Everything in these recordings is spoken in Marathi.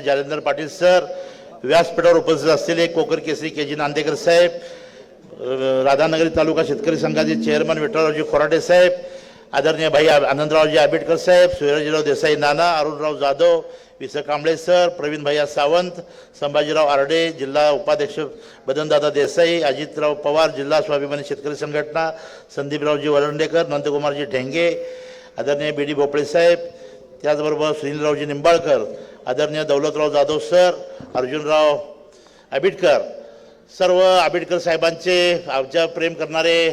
जालेंद्र पाटील सर व्यासपीठावर उपस्थित असलेले कोकर केसरी के जी नांदेकर साहेब राधानगरी तालुका शेतकरी संघाचे चेअरमन विठ्ठलरावजी खोराटे साहेब आदरणीय भाई आनंदरावजी आंबेडकर साहेब सूर्यजीराव देसाई नाना अरुणराव जाधव विस कांबळे सर प्रवीण भैया सावंत संभाजीराव आरडे जिल्हा उपाध्यक्ष बदनदादा देसाई अजितराव पवार जिल्हा स्वाभिमानी शेतकरी संघटना संदीपरावजी वरंडेकर नंदकुमारजी ढेंगे आदरणीय बी डी भोपळे साहेब त्याचबरोबर सुनीलरावजी निंबाळकर आदरणीय दौलतराव जाधव सर अर्जुनराव आबिटकर सर्व आबिटकर साहेबांचे आमच्या प्रेम करणारे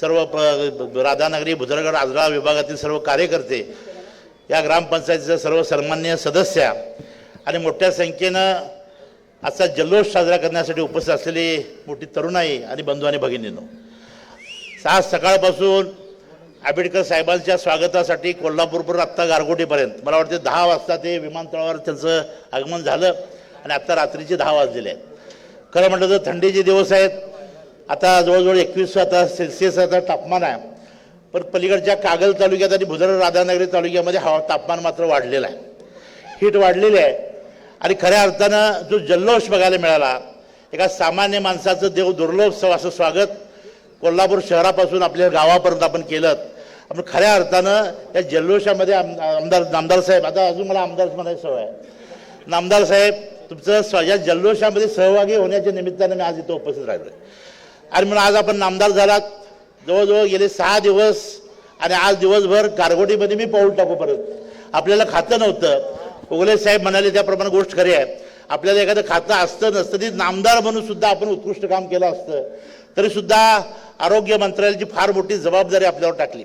सर्व प- राधानगरी भुजरगड आजरा विभागातील सर्व कार्यकर्ते या ग्रामपंचायतीचे सर्व सन्मान्य सदस्य आणि मोठ्या संख्येनं आजचा जल्लोष साजरा करण्यासाठी उपस्थित असलेली मोठी तरुणाई आणि बंधू आणि भगिनींनो. आज सकाळपासून आंबेडकर साहेबांच्या स्वागतासाठी कोल्हापूरपूर आत्ता गारगोटीपर्यंत. मला वाटते दहा वाजता ते विमानतळावर त्यांचं आगमन झालं आणि आत्ता रात्रीचे दहा वाजलेले आहेत. खरं म्हटलं तर थंडीचे दिवस आहेत. आता जवळजवळ एकवीस आता सेल्सिअस आता तापमान आहे. पण पलीकडच्या कागल तालुक्यात आणि भुदर राधानगरी तालुक्यामध्ये हवा तापमान मात्र वाढलेलं आहे. हीट वाढलेली आहे. आणि खऱ्या अर्थानं जो जल्लोष बघायला मिळाला एका सामान्य माणसाचं देव दुर्लभ असं स्वागत कोल्हापूर शहरापासून आपल्या गावापर्यंत आपण केलं. आपण खऱ्या अर्थानं या जल्लोषामध्ये आम- आमदार नामदार साहेब आता अजून मला आमदार म्हणायची सवय आहे. नामदार साहेब तुमचं स या जल्लोषामध्ये सहभागी होण्याच्या निमित्तानं मी आज इथं उपस्थित राहिलो आणि म्हणून आज आपण नामदार झालात. जवळजवळ गेले सहा दिवस आणि आज दिवसभर गारगोटीमध्ये मी पाऊल टाकू परत. आपल्याला खातं नव्हतं. उगले साहेब म्हणाले त्याप्रमाणे गोष्ट खरी आहे. आपल्याला एखादं खातं असतं नसतं ती नामदार म्हणून सुद्धा आपण उत्कृष्ट काम केलं असतं. तरी सुद्धा आरोग्य मंत्रालयाची फार मोठी जबाबदारी आपल्यावर टाकली.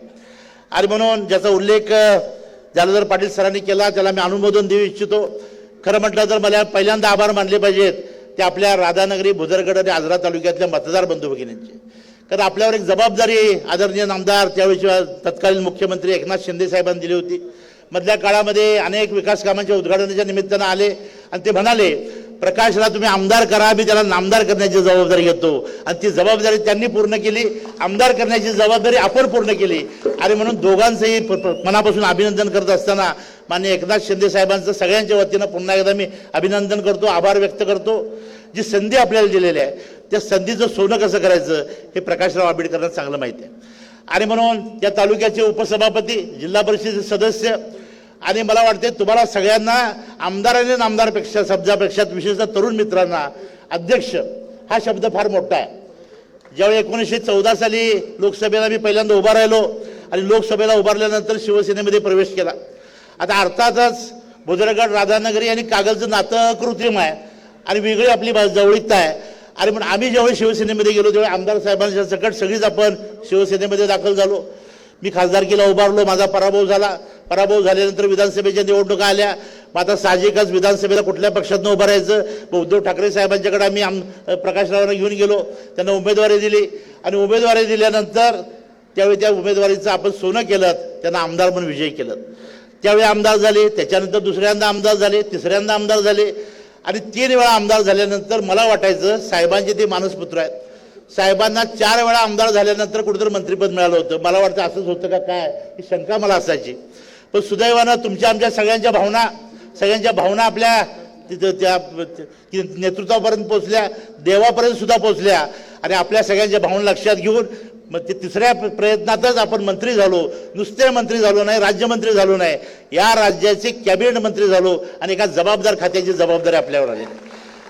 आणि म्हणून ज्याचा उल्लेख अ, पाटील सरांनी केला त्याला मी अनुमोदन देऊ इच्छितो. खरं म्हटलं तर मला पहिल्यांदा आभार मानले पाहिजेत ते आपल्या राधानगरी भुजरगड आणि आजरा तालुक्यातल्या मतदार बंधू भगिनींचे कारण आपल्यावर एक जबाबदारी आदरणीय नामदार त्यावेळेचे तत्कालीन मुख्यमंत्री एकनाथ शिंदे साहेबांनी दिली होती. मधल्या काळामध्ये अनेक विकास कामांच्या उद्घाटनाच्या निमित्तानं आले आणि ते म्हणाले प्रकाशला तुम्ही आमदार करा मी त्याला नामदार करण्याची जबाबदारी घेतो. आणि ती जबाबदारी त्यांनी पूर्ण केली आमदार करण्याची जबाबदारी आपण पूर्ण केली. आणि म्हणून दोघांचंही प- मनापासून अभिनंदन करत असताना मान्य एकनाथ शिंदे साहेबांचं सगळ्यांच्या वतीनं पुन्हा एकदा मी अभिनंदन करतो आभार व्यक्त करतो. जी संधी आपल्याला दिलेली आहे त्या संधीचं सोनं कसं करायचं हे प्रकाशराव आंबेडकरांना चांगलं माहिती आहे. आणि म्हणून त्या तालुक्याचे उपसभापती जिल्हा परिषदेचे सदस्य आणि मला वाटते तुम्हाला सगळ्यांना आमदार आणि नामदारपेक्षा शब्दापेक्षा विशेषतः तरुण मित्रांना अध्यक्ष हा शब्द फार मोठा आहे. ज्यावेळी एकोणीसशे चौदा साली लोकसभेला मी पहिल्यांदा उभा राहिलो आणि लोकसभेला उभारल्यानंतर शिवसेनेमध्ये प्रवेश केला. आता अर्थातच बुजरगड राधानगरी आणि कागलचं नातं कृत्रिम आहे आणि वेगळी आपली जवळीकता आहे. आणि पण आम्ही ज्यावेळी शिवसेनेमध्ये गेलो त्यावेळी आमदार साहेबांच्या सकट सगळीच आपण शिवसेनेमध्ये दाखल झालो. मी खासदारकीला उभारलो माझा पराभव झाला. पराभव झाल्यानंतर विधानसभेच्या निवडणुका आल्या. मग आता साहजिकच विधानसभेला कुठल्या पक्षातनं उभं राहायचं मग उद्धव ठाकरे साहेबांच्याकडे आम्ही आम प्रकाशरावांना घेऊन गेलो. त्यांना उमेदवारी दिली. आणि उमेदवारी दिल्यानंतर त्यावेळी त्या उमेदवारीचं आपण सोनं केलं. त्यांना आमदार म्हणून विजय केलं. त्यावेळी आमदार झाले. त्याच्यानंतर दुसऱ्यांदा आमदार झाले. तिसऱ्यांदा आमदार झाले. आणि तीन वेळा आमदार झाल्यानंतर मला वाटायचं साहेबांचे ते मानसपुत्र आहेत. साहेबांना चार वेळा आमदार झाल्यानंतर कुठेतरी मंत्रिपद मिळालं होतं. मला वाटतं असंच होतं का काय? ही शंका मला असायची. पण सुदैवानं तुमच्या आमच्या सगळ्यांच्या भावना सगळ्यांच्या भावना आपल्या तिथं त्या त्या नेतृत्वापर्यंत पोचल्या देवापर्यंत सुद्धा पोचल्या आणि आपल्या सगळ्यांच्या भावना लक्षात घेऊन मग ते तिसऱ्या प्रयत्नातच आपण मंत्री झालो. नुसते मंत्री झालो नाही राज्यमंत्री झालो नाही. या राज्याचे कॅबिनेट मंत्री झालो आणि एका जबाबदार खात्याची जबाबदारी आपल्यावर आली.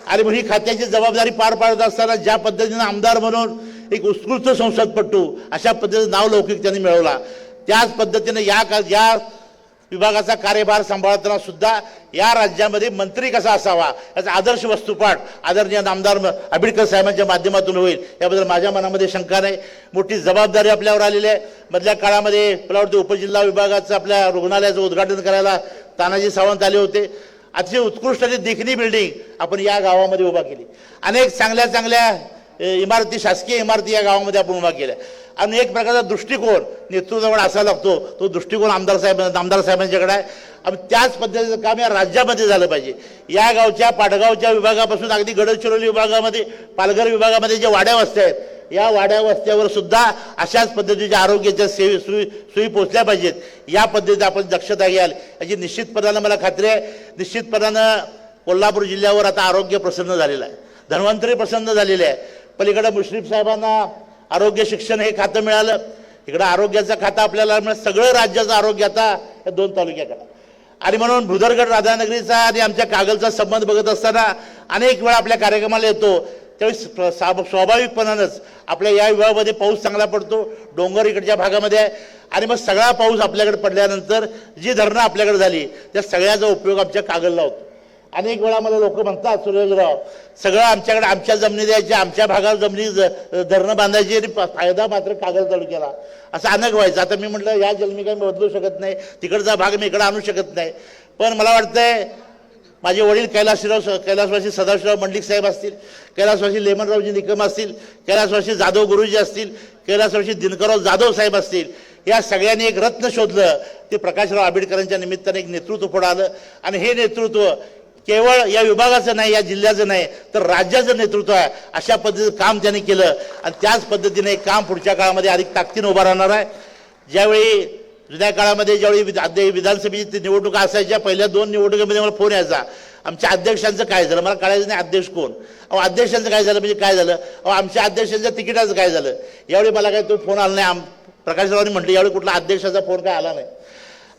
आणि मग ही खात्याची जबाबदारी पार पाडत असताना ज्या पद्धतीनं आमदार म्हणून एक उत्कृष्ट संसदपटू अशा पद्धतीचं नाव लौकिक त्यांनी मिळवला. त्याच पद्धतीनं या का या विभागाचा कार्यभार सांभाळताना सुद्धा या राज्यामध्ये मंत्री कसा असावा याचा आदर्श वस्तुपाठ आदरणीय नामदार म- आंबेडकर साहेबांच्या माध्यमातून होईल. याबद्दल माझ्या मनामध्ये शंका नाही. मोठी जबाबदारी आपल्यावर आलेली आहे. मधल्या काळामध्ये मला वाटतं उपजिल्हा विभागाचं आपल्या रुग्णालयाचं उद्घाटन करायला तानाजी सावंत आले होते. अतिशय उत्कृष्ट अशी देखणी बिल्डिंग आपण या गावामध्ये उभा केली. अनेक चांगल्या चांगल्या इमारती शासकीय इमारती या गावामध्ये आपण उभा केल्या. आणि एक प्रकारचा दृष्टिकोन नेतृत्वाकडे असा लागतो. तो दृष्टिकोन आमदार साहेब आमदार साहेबांच्याकडे आहे. आणि त्याच पद्धतीचं काम या राज्यामध्ये झालं पाहिजे. या गावच्या पाटगावच्या विभागापासून अगदी गडचिरोली विभागामध्ये पालघर विभागामध्ये जे वाड्या वस्त्या आहेत या वाड्या वस्त्यावर सुद्धा अशाच पद्धतीच्या आरोग्याच्या सेवे सुई सुई पोचल्या पाहिजेत. या पद्धतीत आपण दक्षता घ्याल. याची निश्चितपणानं मला खात्री आहे. निश्चितपणानं कोल्हापूर जिल्ह्यावर आता आरोग्य प्रसन्न झालेलं आहे. धन्वंतरी प्रसन्न झालेले आहे. पलीकडे मुश्रीफ साहेबांना आरोग्य शिक्षण हे खातं मिळालं. इकडं आरोग्याचं खातं आपल्याला मिळालं. सगळं राज्याचं आरोग्य आता या दोन तालुक्याकडं. आणि म्हणून भुदरगड राधानगरीचा आणि आमच्या कागलचा संबंध बघत असताना अनेक वेळा आपल्या कार्यक्रमाला येतो. त्यावेळी साब स्वाभाविकपणानंच आपल्या या विभागामध्ये पाऊस चांगला पडतो डोंगर इकडच्या भागामध्ये आहे. आणि मग सगळा पाऊस आपल्याकडे पडल्यानंतर जी धरणं आपल्याकडे झाली त्या सगळ्याचा उपयोग आमच्या कागदला होतो. अनेक वेळा मला लोक म्हणतात सुरेशराव सगळं आमच्याकडे आमच्या जमिनी द्यायची आमच्या भागावर जमिनी धरणं बांधायची आणि फायदा मात्र कागल तालुक्याला. असं अनेक व्हायचं. आता मी म्हटलं या जन्मी काही मी बदलू शकत नाही तिकडचा भाग मी इकडे आणू शकत नाही. पण मला वाटतंय माझे वडील कैलासराव कैलासवासी सदाशिवराव मंडलिक साहेब असतील कैलासवासी लेमनरावजी निकम असतील कैलासवासी जाधव गुरुजी असतील कैलासवासी दिनकरराव जाधव साहेब असतील या सगळ्यांनी एक रत्न शोधलं. ते प्रकाशराव आंबेडकरांच्या निमित्ताने एक नेतृत्व पुढं आलं. आणि हे नेतृत्व केवळ या विभागाचं नाही या जिल्ह्याचं नाही तर राज्याचं नेतृत्व आहे. अशा पद्धतीचं काम त्यांनी केलं. आणि त्याच पद्धतीने काम पुढच्या काळामध्ये अधिक ताकदीनं उभं राहणार आहे. ज्यावेळी जुन्या काळामध्ये ज्यावेळी विधानसभेची निवडणुका असायच्या पहिल्या दोन निवडणुकीमध्ये मला फोन यायचा. आमच्या अध्यक्षांचं काय झालं? मला कळायचं नाही अध्यक्ष कोण. अहो अध्यक्षांचं काय झालं? म्हणजे काय झालं? अहो आमच्या अध्यक्षांच्या तिकिटाचं काय झालं? यावेळी मला काय तो फोन आला नाही. आम प्रकाशरावांनी म्हटलं यावेळी कुठला अध्यक्षाचा फोन काय आला नाही.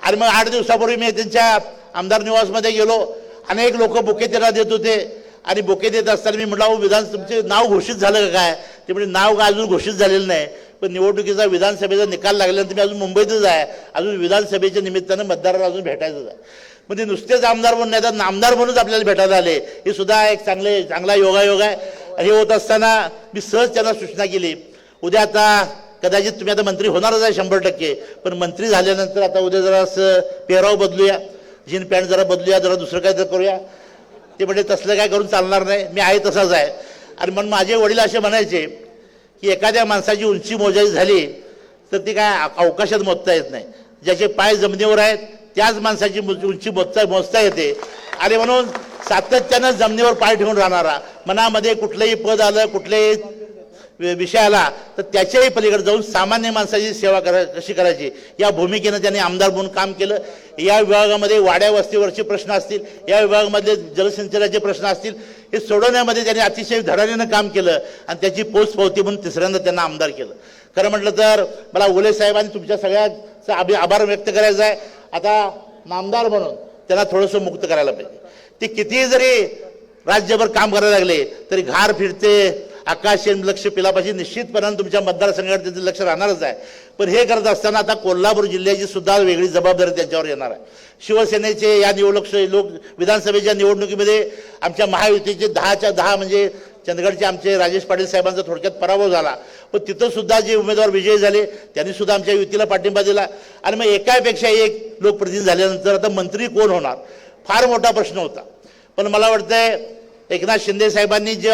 आणि मग आठ दिवसापूर्वी मी त्यांच्या आमदार निवासमध्ये गेलो. अनेक लोक बुके त्यांना देत होते. आणि बुके देत असताना मी म्हटलं अहो विधान तुमचे नाव घोषित झालं का काय? ते म्हणजे नाव काय अजून घोषित झालेलं नाही. पण निवडणुकीचा विधानसभेचा निकाल लागल्यानंतर मी अजून मुंबईतच आहे. अजून विधानसभेच्या निमित्तानं मतदाराला अजून भेटायचंच आहे. मग ते नुसतेच आमदार म्हणून नाही तर नामदार म्हणूनच आपल्याला भेटायला आले. हे सुद्धा एक चांगले चांगला योगायोग आहे. हे होत असताना मी सहज त्यांना सूचना केली. उद्या आता कदाचित तुम्ही आता मंत्री होणारच आहे शंभर टक्के. पण मंत्री झाल्यानंतर आता उद्या जरा असं पेहराव बदलूया. जीन पॅन्ट जरा बदलूया जरा दुसरं काय तर करूया. ते म्हणजे तसलं काय करून चालणार नाही. मी आहे तसाच आहे. आणि मग माझे वडील असे म्हणायचे की एखाद्या माणसाची उंची मोजाई झाली तर ती काय अव- अवकाशात मोजता येत नाही. ज्याचे पाय जमिनीवर आहेत त्याच माणसाची उंची मोजता मोजता येते. आणि म्हणून सातत्यानं जमिनीवर पाय ठेवून राहणारा मनामध्ये कुठलंही पद आलं कुठलेही विषय आला तर त्याच्याही पलीकडे जाऊन सामान्य माणसाची सेवा करा कशी करायची? या भूमिकेनं त्यांनी आमदार म्हणून काम केलं. या विभागामध्ये वाड्या वस्तीवरचे प्रश्न असतील या विभागामध्ये जलसिंचनाचे प्रश्न असतील हे सोडवण्यामध्ये त्यांनी अतिशय धडाडीनं काम केलं आणि त्याची पोचपावती म्हणून तिसऱ्यांदा त्यांना आमदार केलं. खरं म्हटलं तर मला उले साहेबांनी तुमच्या सगळ्याचा अभि आभार व्यक्त करायचा आहे. आता नामदार म्हणून त्यांना थोडंसं मुक्त करायला पाहिजे. ते कितीही जरी राज्यभर काम करायला लागले तरी घार फिरते आकाश येऊन लक्ष पिलापाशी निश्चितपणाने तुमच्या मतदारसंघात त्याचं लक्ष राहणारच आहे. पण हे करत असताना आता कोल्हापूर जिल्ह्याची सुद्धा वेगळी जबाबदारी त्यांच्यावर येणार आहे. शिवसेनेचे या निवडणूक लोक विधानसभेच्या निवडणुकीमध्ये आमच्या महायुतीचे दहाच्या दहा म्हणजे चंदगडचे आमचे राजेश पाटील साहेबांचा थोडक्यात पराभव झाला. पण तिथं सुद्धा जे उमेदवार विजयी झाले त्यांनी सुद्धा आमच्या युतीला पाठिंबा दिला. आणि मग एकापेक्षा एक लोकप्रतिनिधी झाल्यानंतर आता मंत्री कोण होणार? फार मोठा प्रश्न होता. पण मला वाटतंय एकनाथ शिंदे साहेबांनी जे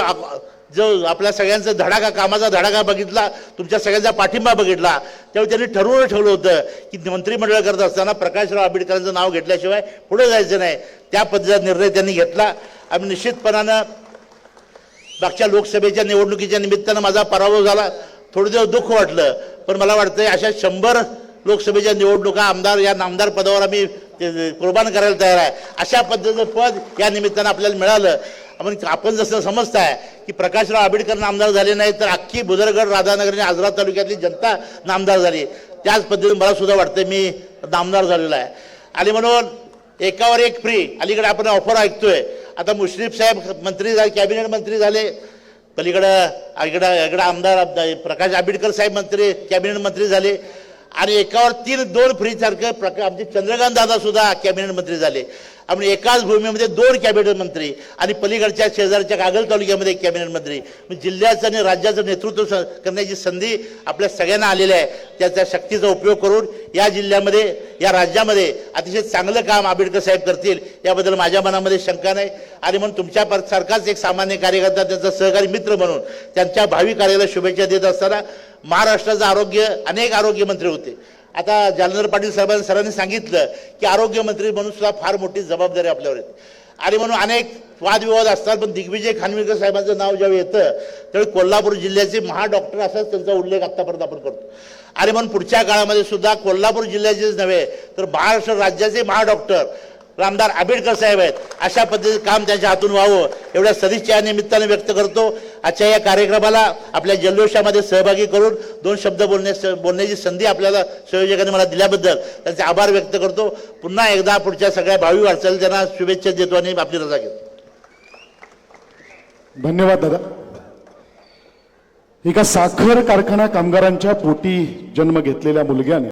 जो आपल्या सगळ्यांचा धडाका कामाचा धडाका बघितला तुमच्या सगळ्यांचा पाठिंबा बघितला त्यावेळी त्यांनी ठरवून ठेवलं होतं की मंत्रिमंडळ करत असताना प्रकाशराव आंबेडकरांचं नाव घेतल्याशिवाय पुढे जायचं नाही. त्या पद्धतीचा निर्णय त्यांनी घेतला. आणि निश्चितपणानं मागच्या लोकसभेच्या निवडणुकीच्या निमित्तानं माझा पराभव झाला. थोडं दिवस दुःख वाटलं पण मला वाटतं अशा शंभर लोकसभेच्या निवडणुका आमदार या नामदार पदावर आम्ही कुर्बान करायला तयार आहे. अशा पद्धतीचं पद या निमित्तानं आपल्याला मिळालं. आपण आपण जसं समजताय की प्रकाशराव आंबेडकर नामदार झाले नाही तर अख्खी बुदरगड राधानगर आणि आजरा तालुक्यातली जनता नामदार झाली. त्याच पद्धतीने मला सुद्धा वाटतं मी नामदार झालेलो आहे. आणि म्हणून एकावर एक फ्री अलीकडे आपण ऑफर ऐकतोय. आता मुश्रीफ साहेब मंत्री झाले कॅबिनेट मंत्री झाले. पलीकडं इकडं इकडं आमदार आमदार प्रकाश आंबेडकर साहेब मंत्री कॅबिनेट मंत्री झाले. आणि एकावर तीन दोन फ्रीसारखं प्रका आमचे चंद्रकांत दादा सुद्धा कॅबिनेट मंत्री झाले. आणि एकाच भूमीमध्ये दोन कॅबिनेट मंत्री आणि पलीकडच्या शेजारच्या कागल तालुक्यामध्ये एक कॅबिनेट मंत्री. जिल्ह्याचं आणि राज्याचं नेतृत्व स- करण्याची संधी आपल्या सगळ्यांना आलेली आहे. त्याच्या शक्तीचा उपयोग करून या जिल्ह्यामध्ये या राज्यामध्ये अतिशय चांगलं काम आंबेडकर साहेब करतील याबद्दल माझ्या मनामध्ये शंका नाही. आणि म्हणून तुमच्या सारखाच एक सामान्य कार्यकर्ता त्यांचा सहकारी मित्र म्हणून त्यांच्या भावी कार्याला शुभेच्छा देत असताना महाराष्ट्राचं आरोग्य अनेक आरोग्यमंत्री होते. आता जालनर पाटील साहेबांनी सरांनी सांगितलं की आरोग्यमंत्री म्हणून सुद्धा फार मोठी जबाबदारी आपल्यावर येते. आणि म्हणून अनेक वादविवाद असतात पण दिग्विजय खानविलकर साहेबांचं नाव ज्यावेळी येतं त्यावेळी कोल्हापूर जिल्ह्याचे महाडॉक्टर असाच त्यांचा उल्लेख आत्तापर्यंत आपण करतो. आणि म्हणून पुढच्या काळामध्ये सुद्धा कोल्हापूर जिल्ह्याचेच नव्हे तर महाराष्ट्र राज्याचे महाडॉक्टर रामदार आंबेडकर साहेब आहेत. अशा पद्धतीचं काम त्यांच्या हातून व्हावं एवढ्या सदिच्छा निमित्ताने व्यक्त करतो. आजच्या या कार्यक्रमाला आपल्या जल्लोषामध्ये सहभागी करून दोन शब्द बोलण्या बोलण्याची संधी आपल्याला संयोजकांनी मला दिल्याबद्दल त्यांचे आभार व्यक्त करतो. पुन्हा एकदा पुढच्या सगळ्या भावी वाटचाल त्यांना शुभेच्छा देतो आणि आपली रजा घेतो. धन्यवाद दादा. एका साखर कारखाना कामगारांच्या पोटी जन्म घेतलेल्या मुलग्याने